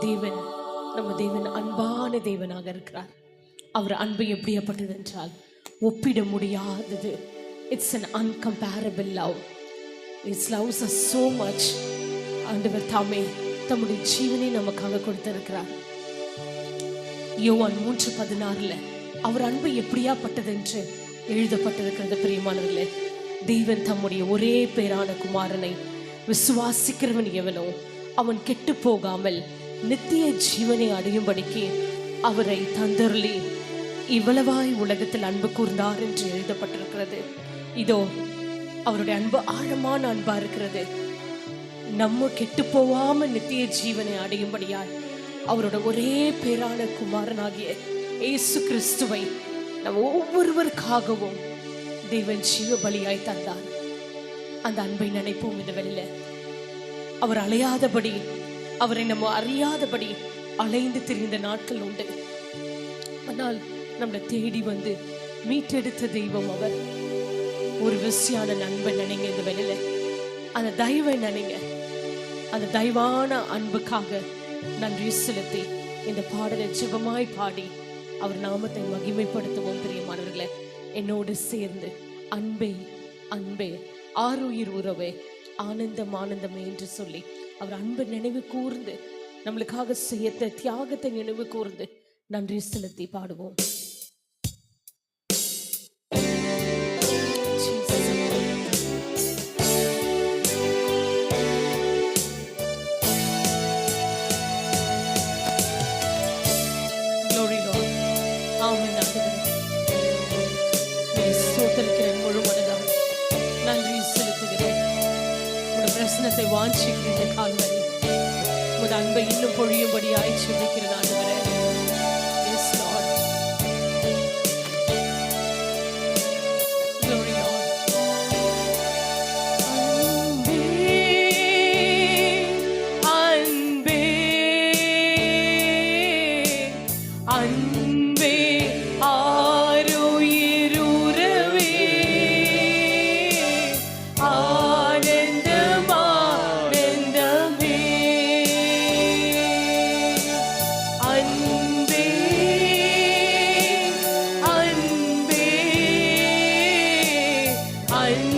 தேவன் நம்ம தேவன் அன்பான தேவனாக இருக்கிறார். அவர் அன்பு எப்படியப்பட்டது என்றால் ஒப்பிட முடியாதது. It's an uncomparable love it's loves us so much ஆண்டவர் தாமே தம்முடைய ஜீவனை நமக்காக கொடுத்திருக்கிறார். யோவான் மூன்று பதினாறுல அவர் அன்பு எப்படியாப்பட்டது என்று எழுதப்பட்டிருக்கிறது பிரியமானவர்களே. தெய்வன் தம்முடைய ஒரே பேரான குமாரனை விசுவாசிக்கிறவன் எவனோ அவன் கெட்டு போகாமல் நித்திய ஜீவனை அடையும்படிக்கு அவரை தந்தருளி இவ்வளவாய் உலகத்தில் அன்பு கூர்ந்தார் என்று எழுதப்பட்டிருக்கிறது. இதோ அவருடைய அன்பு ஆழமான அன்பா இருக்கிறது. நம்ம கெட்டு போவாம நித்திய ஜீவனை அடையும்படியாய் அவரோட ஒரே பேரான குமாரனாகிய இயேசு கிறிஸ்துவை நம்ம ஒவ்வொருவருக்காகவும் தேவன் ஜீவ பலியாய் தந்தார். அந்த அன்பை நினைப்போம் இந்த வெளியில. அவர் அலையாதபடி அவரை நம்ம அறியாதபடி அலைந்து திரிந்த நாட்கள் உண்டு. ஆனால் நம்மளை தேடி வந்து மீட்டெடுத்த தெய்வம் அவர். ஒரு விசியான நண்பன் நினைங்க இந்த வெளியில அந்த தயவை நினைங்க. அந்த தயவான அன்புக்காக நன்றி செலுத்தி இந்த பாடலை சிவமாய் பாடி அவர் நாமத்தை மகிமைப்படுத்துவோம் பிரியமானவர்களை. என்னோடு சேர்ந்து அன்பே அன்பே ஆருயிர் உறவே ஆனந்தம் ஆனந்தமே என்று சொல்லி அவர் அன்பு நினைவு கூர்ந்து நம்மளுக்காக செய்யத்த தியாகத்தை நினைவு கூர்ந்து நன்றி செலுத்தி பாடுவோம். தரிசனத்தை பிரசனத்தை கால்வரி உமது அன்பை இன்னும் பொழியும்படியாய் செபிக்கிறேன் அன்பே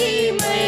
you Redeemer.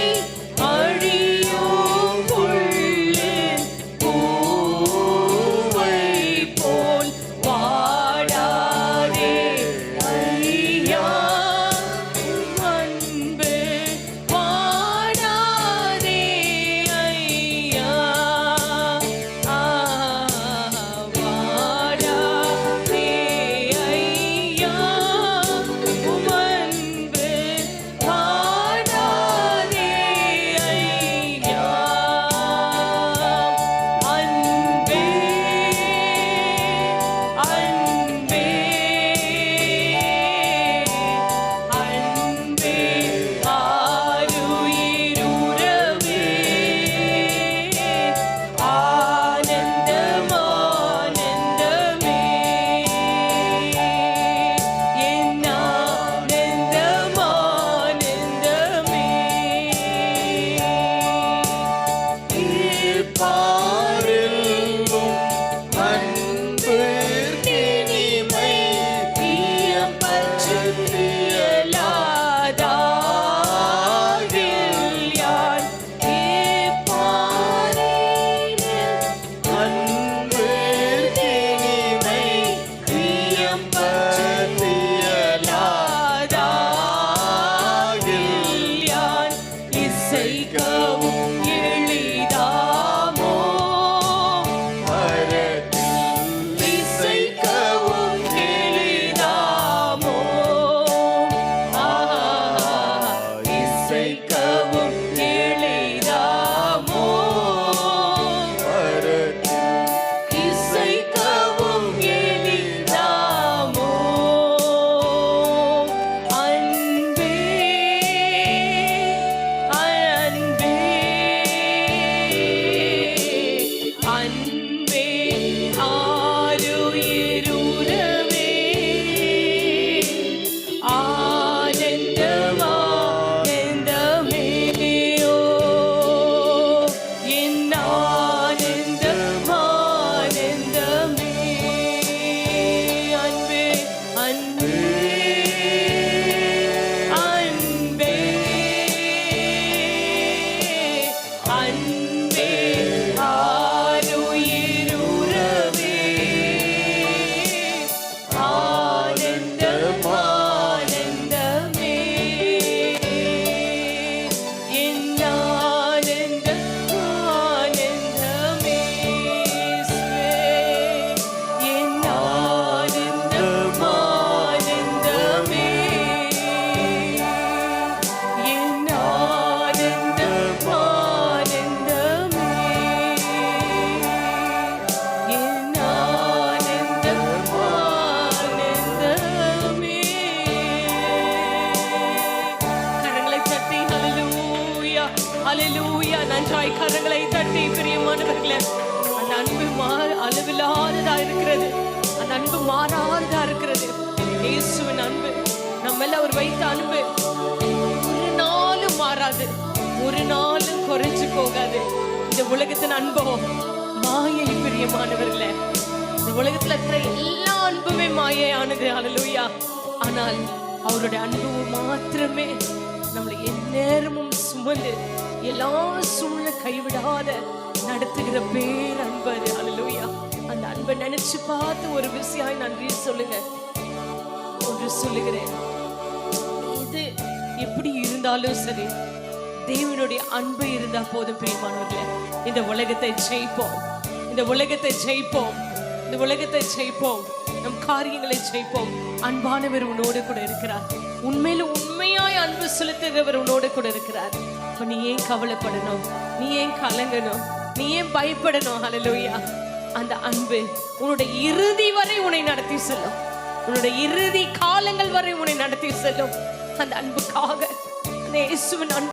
ஒரு நாளும் குறைஞ்சு போகாது. இந்த உலகத்தின் அன்பம் மாயை பிரியமானவர்கள. இந்த உலகத்துல இருக்கிற எல்லா அன்புமே மாயையானது. அழலுயா ஆனால் அவருடைய அன்பு மாத்திரமே நம்மளை எந்நேரமும் சுமந்து எல்லா சூழ்நிலை கைவிடாத நடத்துகிற பேர் அன்பு அது அந்த அன்பை நினைச்சு பார்த்து ஒரு விசியாய் நன்றி சொல்லுங்க. ஒன்று சொல்லுகிறேன். இது எப்படி இருந்தாலும் சரி தேவனுடைய அன்பு இருந்தா போதும் பிரியமானவர்களே. இந்த உலகத்தை ஜெயிப்போம். இந்த உலகத்தை ஜெயிப்போம். இந்த உலகத்தை ஜெயிப்போம். நம் காரியங்களை ஜெயிப்போம். அன்பானவர் உன்னோடு கூட இருக்கிறார். உண்மையில உண்மையாய் அன்பு செலுத்துகிறவர் உன்னோடு கூட இருக்கிறார். இப்போ நீ ஏன் கவலைப்படணும்? நீ ஏன் கலங்கணும்? நீ ஏன் பயப்படணும்? ஹalleluya அந்த அன்பு உன்னுடைய இறுதி வரை உன்னை நடத்தி செல்லும். உன்னுடைய இறுதி காலங்கள் வரை உன்னை நடத்தி செல்லும். அந்த அன்புக்காக. அந்த இயேசுவின் அன்பு